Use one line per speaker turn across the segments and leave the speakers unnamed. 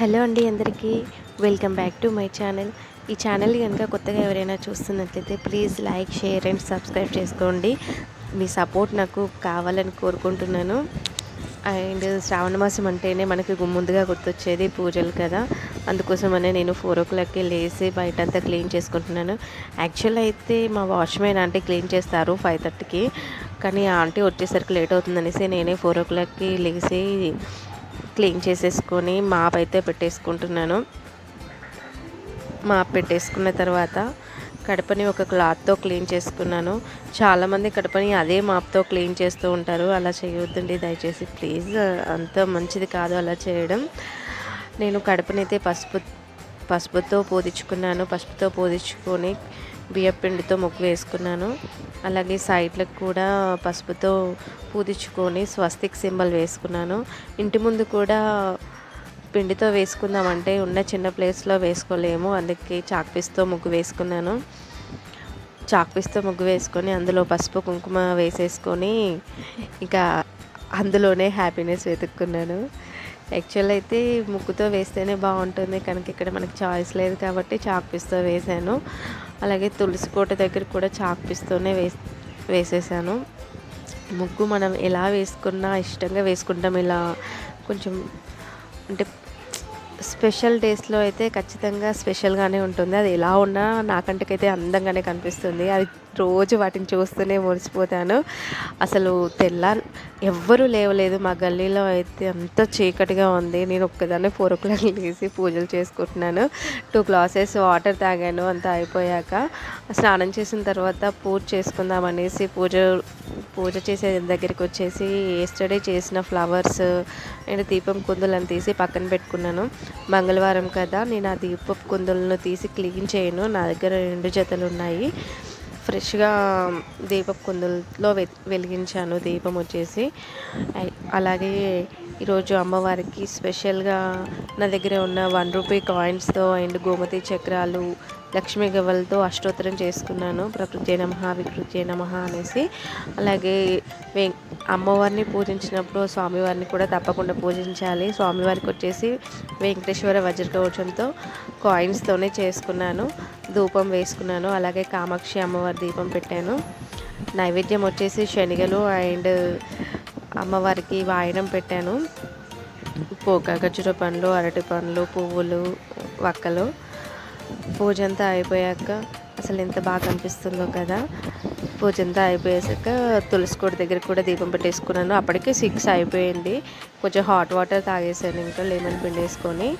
Hello అండి అందరికీ. Welcome back to my channel ఈ ఛానల్ కనుక కొత్తగా ఎవరైనా చూస్తున్నట్లయితే please like share and subscribe చేసుకోండి. మీ సపోర్ట్ నాకు కావాలని కోరుకుంటున్నాను. అండ్ శ్రావణ మాసం అంటేనే మనకి ముందుగా గుర్తొచ్చేది పూజలు కదా. అందుకోసమనే నేను ఫోర్ ఓ క్లాక్కి లేచి బయట అంతా క్లీన్ చేసుకుంటున్నాను. యాక్చువల్ అయితే మా వాచ్మెన్ ఆంటీ క్లీన్ చేస్తారు ఫైవ్ థర్టీకి కానీ ఆంటీ వచ్చేసరికి లేట్ అవుతుందనేసి నేనే ఫోర్ ఓ క్లాక్కి లేచి క్లీన్ చేసేసుకొని మాప్ అయితే పెట్టేసుకుంటున్నాను. మాప్ పెట్టేసుకున్న తర్వాత కడపని ఒక క్లాత్తో క్లీన్ చేసుకున్నాను. చాలామంది కడపని అదే మాప్తో క్లీన్ చేస్తూ ఉంటారు. అలా చేయొద్దండి దయచేసి ప్లీజ్. అంత మంచిది కాదు అలా చేయడం. నేను కడపనైతే అయితే పసుపు పసుపుతో పోదించుకున్నాను పసుపుతో పోదించుకొని బియ్యం పిండితో ముగ్గు వేసుకున్నాను. అలాగే సైడ్లకు కూడా పసుపుతో పూదించుకొని స్వస్తిక్ సింబల్ వేసుకున్నాను. ఇంటి ముందు కూడా పిండితో వేసుకుందామంటే ఉన్న చిన్న ప్లేస్లో వేసుకోలేము. అందుకే చాక్పీస్తో ముగ్గు వేసుకున్నాను. చాక్పీస్తో ముగ్గు వేసుకొని అందులో పసుపు కుంకుమ వేసేసుకొని ఇంకా అందులోనే హ్యాపీనెస్ వెతుక్కున్నాను. యాక్చువల్ అయితే ముగ్గుతో వేస్తేనే బాగుంటుంది కనుక ఇక్కడ మనకి చాయిస్ లేదు కాబట్టి చాక్ పీస్తో వేసాను. అలాగే తులసి కోట దగ్గర కూడా చాక్ పీస్తోనే వేస్ వేసేసాను. ముగ్గు మనం ఎలా వేసుకున్నా ఇష్టంగా వేసుకుంటాం ఇలా కొంచెం అంటే స్పెషల్ డేస్లో అయితే ఖచ్చితంగా స్పెషల్గానే ఉంటుంది. అది ఎలా ఉన్నా నాకంటకైతే అందంగానే కనిపిస్తుంది. అది రోజు వాటిని చూస్తూనే మురిసిపోతాను. అసలు తెల్ల ఎవ్వరూ లేవలేదు. మా గల్లీలో అయితే అంత చీకటిగా ఉంది. నేను ఒక్కదాన్ని ఫోర్ ఓ క్లాక్ లేసి పూజలు చేసుకుంటున్నాను. టూ గ్లాసెస్ వాటర్ తాగాను. అంతా అయిపోయాక స్నానం చేసిన తర్వాత పూజ చేసుకుందాం అనేసి పూజ పూజ చేసే దగ్గరికి వచ్చేసి ఎస్టర్డే చేసిన ఫ్లవర్స్ అండ్ దీపం కుందులను తీసి పక్కన పెట్టుకున్నాను. మంగళవారం కదా నేను ఆ దీపం కుందులను తీసి క్లీన్ చేయను. నా దగ్గర రెండు జతలు ఉన్నాయి. ఫ్రెష్గా దీపపు కుందుల్లో వె వెలిగించాను. దీపం వచ్చేసి. అలాగే ఈరోజు అమ్మవారికి స్పెషల్గా నా దగ్గర ఉన్న వన్ రూపీ కాయిన్స్తో అండ్ గోమతి చక్రాలు లక్ష్మీ గవ్వలతో అష్టోత్తరం చేసుకున్నాను. ప్రకృతి నమ వికృతి నమ అనేసి. అలాగే వే అమ్మవారిని పూజించినప్పుడు స్వామివారిని కూడా తప్పకుండా పూజించాలి. స్వామివారికి వచ్చేసి వెంకటేశ్వర వజ్రకవచంతో కాయిన్స్తోనే చేసుకున్నాను. ధూపం వేసుకున్నాను. అలాగే కామాక్షి అమ్మవారి దీపం పెట్టాను. నైవేద్యం వచ్చేసి శనగలు అండ్ అమ్మవారికి వాయనం పెట్టాను. పోక ఖర్జూర పండ్లు అరటి పండ్లు పువ్వులు వక్కలు. పూజ అంతా అయిపోయాక అసలు ఎంత బాగా కనిపిస్తుందో కదా. పూజ అంతా అయిపోయాక తులసి కోట దగ్గర కూడా దీపం పెట్టేసుకున్నాను. అప్పటికే సిక్స్ అయిపోయింది. కొంచెం హాట్ వాటర్ తాగేసాను ఇంకా లెమన్ పిండి వేసుకొని.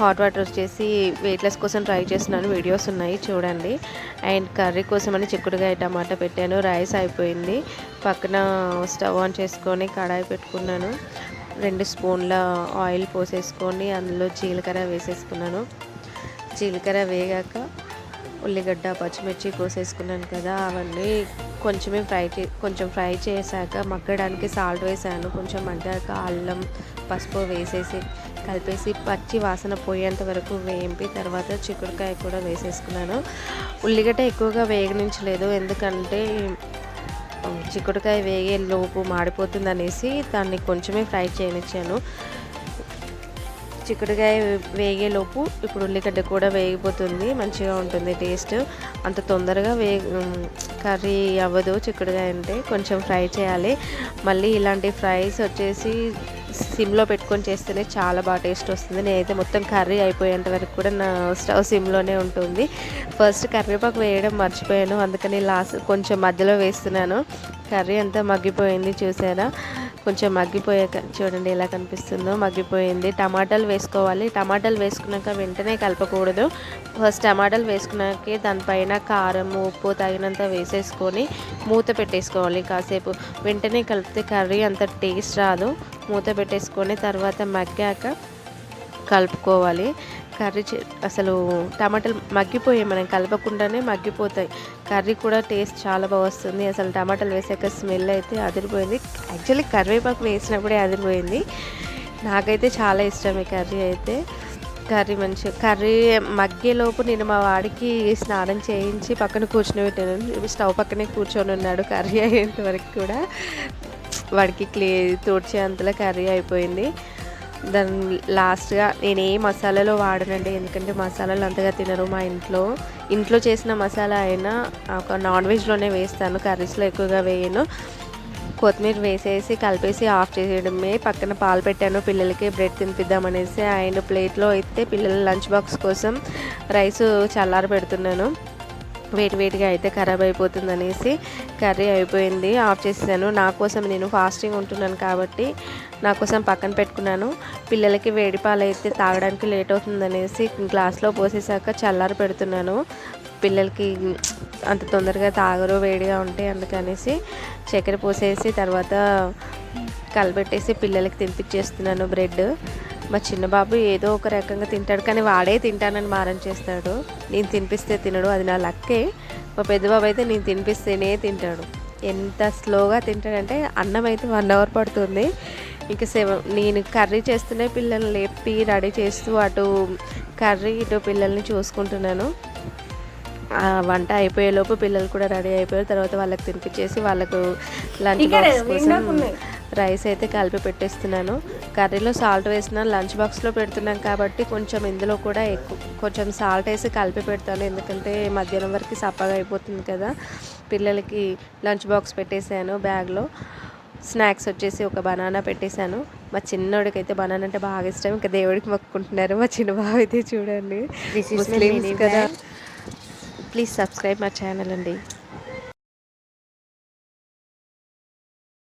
హాట్ వాటర్ వచ్చేసి వెయిట్ లాస్ కోసం ట్రై చేస్తున్నాను. వీడియోస్ ఉన్నాయి చూడండి. అండ్ కర్రీ కోసం అని చిక్కుడుగా టమాటా పెట్టాను. రైస్ అయిపోయింది. పక్కన స్టవ్ ఆన్ చేసుకొని కడాయి పెట్టుకున్నాను. రెండు స్పూన్ల ఆయిల్ పోసేసుకొని అందులో జీలకర్ర వేసేసుకున్నాను. జీలకర్ర వేగాక ఉల్లిగడ్డ పచ్చిమిర్చి కోసేసుకున్నాను కదా అవన్నీ కొంచెమే ఫ్రై చే కొంచెం ఫ్రై చేశాక మగ్గడానికి సాల్ట్ వేసాను. కొంచెం మగ్గాక అల్లం పసుపు వేసేసి కలిపేసి పచ్చి వాసన పోయేంత వరకు వేయింపి తర్వాత చిక్కుడుకాయ కూడా వేసేసుకున్నాను. ఉల్లిగడ్డ ఎక్కువగా వేగనించలేదు. ఎందుకంటే చిక్కుడుకాయ వేగే లోపు మాడిపోతుంది అనేసి దాన్ని కొంచెమే ఫ్రై చేయనిచ్చాను. చిక్కుడుకాయ వేగేలోపు ఇప్పుడు ఉల్లిగడ్డ కూడా వేగిపోతుంది మంచిగా ఉంటుంది టేస్ట్. అంత తొందరగా వే కర్రీ అవ్వదు చిక్కుడుకాయ అంటే కొంచెం ఫ్రై చేయాలి. మళ్ళీ ఇలాంటి ఫ్రైస్ వచ్చేసి సిమ్లో పెట్టుకొని చేస్తేనే చాలా బాగా టేస్ట్ వస్తుంది. నేనైతే మొత్తం కర్రీ అయిపోయేంత వరకు కూడా నా స్టవ్ సిమ్లోనే ఉంటుంది. ఫస్ట్ కరివేపాకు వేయడం మర్చిపోయాను అందుకని లాస్ట్ కొంచెం మధ్యలో వేస్తున్నాను. కర్రీ అంతా మగ్గిపోయింది చూసారా? కొంచెం మగ్గిపోయాక చూడండి ఎలా కనిపిస్తుందో. మగ్గిపోయింది. టమాటాలు వేసుకోవాలి. టమాటాలు వేసుకున్నాక వెంటనే కలపకూడదు. ఫస్ట్ టమాటాలు వేసుకున్నాకే దానిపైన కారం ఉప్పు తగినంత వేసేసుకొని మూత పెట్టేసుకోవాలి కాసేపు. వెంటనే కలిపితే కర్రీ అంత టేస్ట్ రాదు. మూత పెట్టేసుకొని తర్వాత మగ్గాక కలుపుకోవాలి. కర్రీ చే- అసలు టమాటాలు మగ్గిపోయాయి మనం కలపకుండానే మగ్గిపోతాయి. కర్రీ కూడా టేస్ట్ చాలా బాగా వస్తుంది. అసలు టమాటాలు వేసాక స్మెల్ అయితే అదిరిపోయింది. యాక్చువల్లీ కరివేపాకు వేసినప్పుడే అదిరిపోయింది. నాకైతే చాలా ఇష్టం ఈ కర్రీ అయితే. కర్రీ మంచి కర్రీ మగ్గేలోపు నేను మా వాడికి స్నానం చేయించి పక్కన కూర్చొని పెట్టాను స్టవ్ పక్కనే కూర్చొని ఉన్నాడు కర్రీ అయ్యేంత వరకు కూడా. వాడికి క్లే తుడిచే అంతలా కర్రీ అయిపోయింది. దాని లాస్ట్గా నేను ఏ మసాలాలో వాడనండి. ఎందుకంటే మసాలాలు అంతగా తినరు మా ఇంట్లో. ఇంట్లో చేసిన మసాలా అయినా ఒక నాన్ వెజ్లోనే వేస్తాను. కర్రీస్లో ఎక్కువగా వేయను. కొత్తిమీర వేసేసి కలిపేసి ఆఫ్ చేసేయడమే. పక్కన పాలు పెట్టాను. పిల్లలకి బ్రెడ్ తినిపిద్దామనేసి ఆయన ప్లేట్లో అయితే పిల్లల లంచ్ బాక్స్ కోసం రైస్ చల్లారి పెడుతున్నాను వేడి వేడిగా అయితే ఖరాబ్ అయిపోతుంది అనేసి కర్రీ అయిపోయింది. ఆఫ్ చేసేసాను. నా కోసం నేను ఫాస్టింగ్ ఉంటున్నాను కాబట్టి నా కోసం పక్కన పెట్టుకున్నాను. పిల్లలకి వేడి పాలు అయితే తాగడానికి లేట్ అవుతుంది అనేసి గ్లాస్లో పోసేసాక చల్లారి పెడుతున్నాను. పిల్లలకి అంత తొందరగా తాగరు వేడిగా ఉంటే అందుకనేసి చక్కెర పోసేసి తర్వాత కలబెట్టేసి పిల్లలకి తినిపించేస్తున్నాను బ్రెడ్. మా చిన్న బాబు ఏదో ఒక రకంగా తింటాడు కానీ వాడే తింటానని మారం చేస్తాడు. నేను తినిపిస్తే తినడు అది నా లక్కే. మా పెద్ద బాబు అయితే నేను తినిపిస్తేనే తింటాడు. ఎంత స్లోగా తింటాడంటే అన్నం అయితే వన్ అవర్ పడుతుంది. ఇంకా సెవెన్ నేను కర్రీ చేస్తూనే పిల్లల్ని లేపి రెడీ చేస్తూ అటు కర్రీ ఇటు పిల్లల్ని చూసుకుంటున్నాను. ఆ వంట అయిపోయేలోపు పిల్లలు కూడా రెడీ అయిపోయారు. తర్వాత వాళ్ళకి తినిపించేసి వాళ్ళకు లంచ్ బాక్స్ కోసం రైస్ అయితే కలిపి పెట్టేస్తున్నాను. కర్రీలో సాల్ట్ వేసిన లంచ్ బాక్స్లో పెడుతున్నాం కాబట్టి కొంచెం ఇందులో కూడా ఎక్కువ కొంచెం సాల్ట్ వేసి కలిపి పెడతాను. ఎందుకంటే మధ్యాహ్నం వరకు సప్పగా అయిపోతుంది కదా. పిల్లలకి లంచ్ బాక్స్ పెట్టేశాను బ్యాగ్లో. స్నాక్స్ వచ్చేసి ఒక బనానా పెట్టేశాను. మా చిన్నోడికి అయితే బనానా అంటే బాగా ఇష్టం. ఇంకా దేవుడికి మొక్కుకుంటున్నారు. మా చిన్న బాబు అయితే చూడండి. ముస్లిమ్స్ కదా. ప్లీజ్ సబ్స్క్రైబ్ మా ఛానల్ అండి.